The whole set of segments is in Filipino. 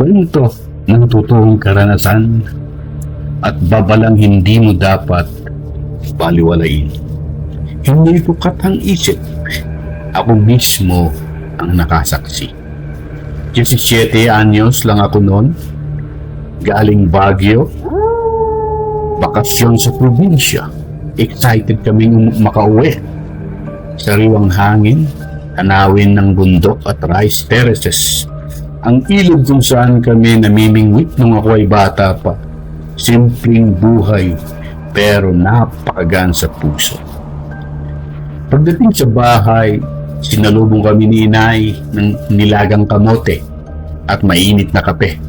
kwento ng totoong karanasan at babalang hindi mo dapat baliwalain. Hindi ko katang isip. Ako mismo ang nakasaksi. 17 anyos lang ako noon. Galing Baguio. Bakasyon sa probinsya. Excited kaming makauwi. Sariwang hangin, tanawin ng bundok at rice terraces. Ang ilog kung saan kami namimingwit nung ako ay bata pa. Simpleng buhay, pero napakagaan sa puso. Pagdating sa bahay, sinalubong kami ni inay ng nilagang kamote at mainit na kape.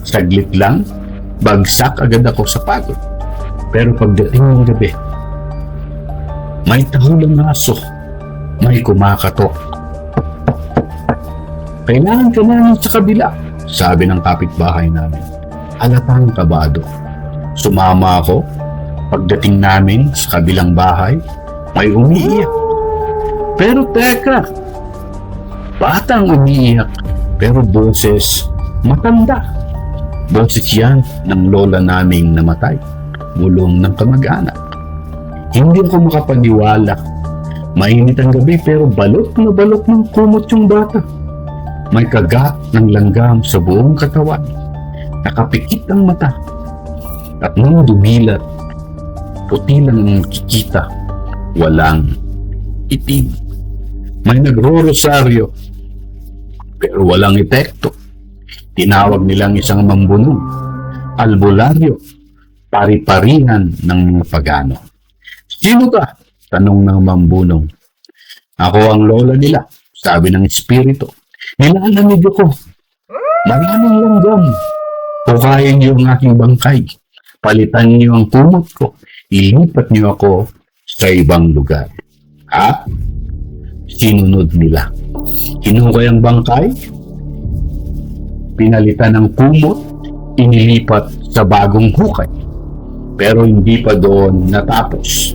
Saglit lang, bagsak agad ako sa pagod. Pero pagdating ng gabi, may tahulang aso, may kumakatok. Kailangan ka namin sa kabila, sabi ng kapitbahay namin. Halatang kabado. Sumama ako. Pagdating namin sa kabilang bahay, may umiiyak. Pero teka, batang umiiyak, pero boses matanda. Boses yan ng lola naming namatay, bulong ng kamag-anak. Hindi ako makapaniwala. Mainit ang gabi pero balot na balot ng kumot yung bata. May kagat ng langgam sa buong katawan. Nakapikit ang mata. At nung dumilat, puti lang ang kikita. Walang itim. May nagro-rosaryo. Pero walang epekto. Tinawag nilang isang mambunong. Albularyo. Pari-parihan ng mga pagano. Sino ka? Tanong ng mambunong. Ako ang lola nila, sabi ng espiritu. Nilalamig ako. Maraming langgam. Hukayin niyo ang aking bangkay. Palitan niyo ang kumot ko. Ilipat niyo ako sa ibang lugar. Ha? Sinunod nila. Hinukay ang bangkay. Pinalitan ng kumot. Inilipat sa bagong hukay. Pero hindi pa doon natapos.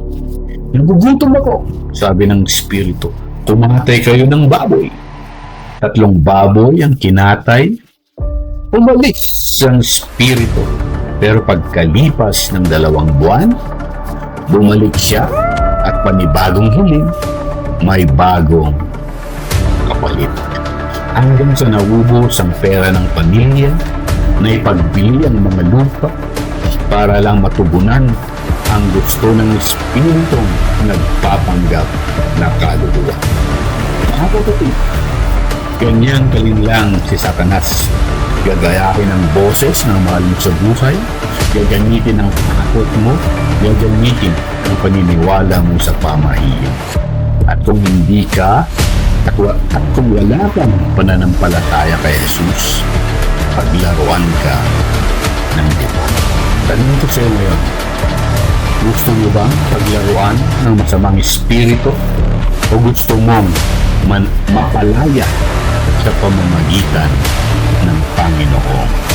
Nagugutom ako, sabi ng espiritu. Kumatay kayo ng baboy. Tatlong baboy ang kinatay. Umalis ang espiritu. Pero pagkalipas ng dalawang buwan, bumalik siya at panibagong hiling, may bagong kapalit. Hanggang sa naubos ang pera ng pamilya, na ipagbili ang mga lupa para lang matugunan ang gusto ng espiritong nagpapanggap na kaluluwa. Mga kapatid, ganyan kalinlang si Satanas. Gagayahin ang boses ng mahal mo sa buhay, gagamitin ang takot mo, gagamitin ang paniniwala mo sa pamahiin. At kung hindi ka, at, at kung wala kang pananampalataya kay Jesus, paglaruan ka ng demonyo. Tanong ko sa iyo ngayon, gusto mo bang paglaruan ng masamang espiritu o gusto mong man mapalaya sa pamamagitan ng Panginoon?